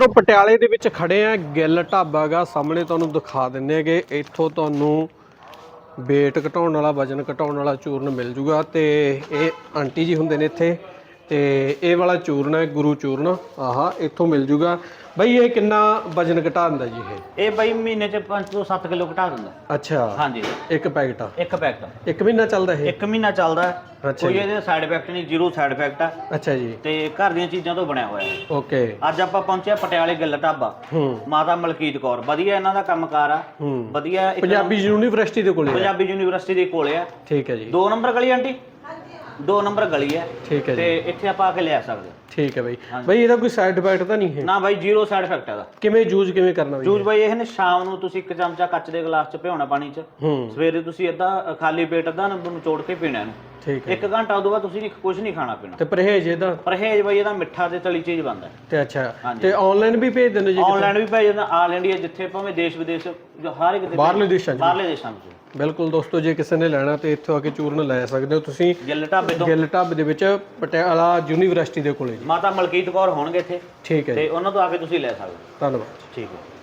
ਮਿੱਤਰੋ, ਪਟਿਆਲੇ ਦੇ ਵਿੱਚ ਖੜੇ ਆ। ਗਿੱਲ ਢਾਬਾ ਗਾ, ਸਾਹਮਣੇ ਤੁਹਾਨੂੰ ਦਿਖਾ ਦਿੰਨੇ ਹੈਗੇ ਇੱਥੋਂ ਤੁਹਾਨੂੰ weight ਘਟਾਉਣ ਵਾਲਾ, ਵਜਨ ਘਟਾਉਣ ਵਾਲਾ ਚੂਰਨ ਮਿਲ ਜੂਗਾ ਤੇ ਇਹ ਆਂਟੀ ਜੀ ਹੁੰਦੇ ਨੇ ਇੱਥੇ। ਤੇ ਇਹ ਵਾਲਾ ਚੂਰਨ ਹੈ ਗੁਰੂ ਚੂਰਨ। ਆਹਾ ਇੱਥੋਂ ਮਿਲ ਜੂਗਾ। ਬਈ ਇਹ ਕਿੰਨਾ ਵਜਨ ਘਟਾ ਦਿੰਦਾ ਜੀ ਇਹ? ਇਹ ਬਾਈ ਮਹੀਨੇ ਚ 5 ਤੋਂ 7 ਕਿਲੋ ਘਟਾ ਦਿੰਦਾ। ਅੱਛਾ। ਹਾਂਜੀ। ਇੱਕ ਪੈਕਟ ਆ? ਇੱਕ ਪੈਕਟ ਇੱਕ ਮਹੀਨਾ ਚੱਲਦਾ ਇਹ? ਇੱਕ ਮਹੀਨਾ ਚੱਲਦਾ। ਹੈ। ਕੋਈ। ਇਹਦੇ ਸਾਈਡ ਇਫੈਕਟ ਨਹੀਂ ਜ਼ੀਰੋ ਸਾਈਡ ਇਫੈਕਟ ਆ। ਅੱਛਾ ਜੀ। ਤੇ ਘਰ ਦੀਆਂ ਚੀਜ਼ਾਂ ਤੋਂ ਬਣਿਆ ਹੋਇਆ। ਹੈ ਓਕੇ। ਅੱਜ ਆਪਾਂ ਪਹੁੰਚੇ ਪਟਿਆਲੇ ਗਿੱਲ ਢਾਬਾ। ਹੂੰ। ਮਾਤਾ ਮਲਕੀਤ ਕੌਰ। ਵਧੀਆ ਇਹਨਾਂ ਦਾ ਕੰਮਕਾਰ ਆ। ਹੂੰ। ਵਧੀਆ ਪੰਜਾਬੀ ਯੂਨੀਵਰਸਿਟੀ ਦੇ ਕੋਲੇ। ਪੰਜਾਬੀ ਯੂਨੀਵਰਸਿਟੀ ਦੇ ਕੋਲੇ ਆ। ਠੀਕ ਹੈ ਜੀ। ਦੋ ਨੰਬਰ ਗਲੀ ਆਂਟੀ? ਦੋ ਨੰਬਰ ਗਲੀ ਹੈ। ਠੀਕ ਹੈ ਜੀ। ਤੇ ਇੱਥੇ ਆਪਾਂ ਆ ਕੇ ਲਿਆ ਸਕਦੇ ਹਾਂ। ਠੀਕ ਹੈ ਬਈ। ਬਈ ਇਹਦਾ ਕੋਈ ਸਾਈਡ ਇਫੈਕਟ ਤਾਂ ਨਹੀਂ ਹੈ? ਨਾ ਬਾਈ ਜ਼ੀਰੋ ਸਾਈਡ ਇਫੈਕਟ ਹੈਗਾ ਕਿਵੇਂ ਯੂਜ਼ ਕਿਵੇਂ ਕਰਨਾ ਬਈ ਜੂਸ ਬਾਈ ਇਹ ਨੇ ਸ਼ਾਮ ਨੂੰ ਤੁਸੀਂ ਇੱਕ ਚਮਚਾ ਕੱਚ ਦੇ ਗਲਾਸ ਚ ਭਿਉਣਾ ਪਾਣੀ ਚ। ਹੂੰ। ਸਵੇਰੇ ਤੁਸੀਂ ਅੱਧਾ ਖਾਲੀ ਪੇਟ ਅੱਧਾ ਨੰਬਰ ਨਿਚੋੜ ਕੇ ਪੀਣਾ ਇਹਨੂੰ। ਠੀਕ ਹੈ ਇੱਕ ਘੰਟਾ ਉਦੋਂ ਬਾਅਦ ਤੁਸੀਂ ਕੁਝ ਨਹੀਂ ਖਾਣਾ ਪੀਣਾ। ਤੇ ਪਰਹੇਜ ਇਹਦਾ? ਪਰਹੇਜ ਬਾਈ ਇਹਦਾ ਮਿੱਠਾ ਤੇ ਤਲੀ ਚੀਜ਼ ਬੰਦਾ ਤੇ ਅੱਛਾ। ਤੇ ਆਨਲਾਈਨ ਵੀ ਭੇਜ ਦਿੰਦੇ ਜੀ ਆਨਲਾਈਨ ਵੀ ਭਾਈ ਜਾਂਦਾ ਆਲ ਇੰਡੀਆ ਜਿੱਥੇ ਭਾਵੇਂ ਦੇਸ਼ ਵਿਦੇਸ਼ ਜੋ ਹਰ ਇੱਕ ਬਾਹਰਲੇ ਦੇਸ਼ਾਂ 'ਚ ਬਾਹਰਲੇ ਦੇਸ਼ਾਂ ਵਿੱਚ। ਬਿਲਕੁਲ ਦੋਸਤੋ ਜੇ ਕਿਸੇ ਨੇ ਲੈਣਾ ਤੇ ਇੱਥੋਂ ਆ ਕੇ ਚੂਰਨ ਲੈ ਸਕਦੇ ਹੋ। ਤੁਸੀਂ ਗਿੱਲ ਢਾਬੇ ਤੋਂ। ਗਿੱਲ ਢਾਬੇ ਦੇ ਵਿੱਚ ਪਟਿਆਲਾ ਯੂਨੀਵਰਸਿਟੀ ਦੇ ਕੋਲੇ ਜੀ। ਮਾਤਾ ਮਲਕੀਤ ਕੌਰ ਹੋਣਗੇ ਇੱਥੇ। ਠੀਕ ਹੈ ਤੇ ਉਹਨਾਂ ਤੋਂ ਆ ਕੇ ਤੁਸੀਂ ਲੈ ਸਕਦੇ ਹੋ। ਧੰਨਵਾਦ। ਠੀਕ ਹੈ।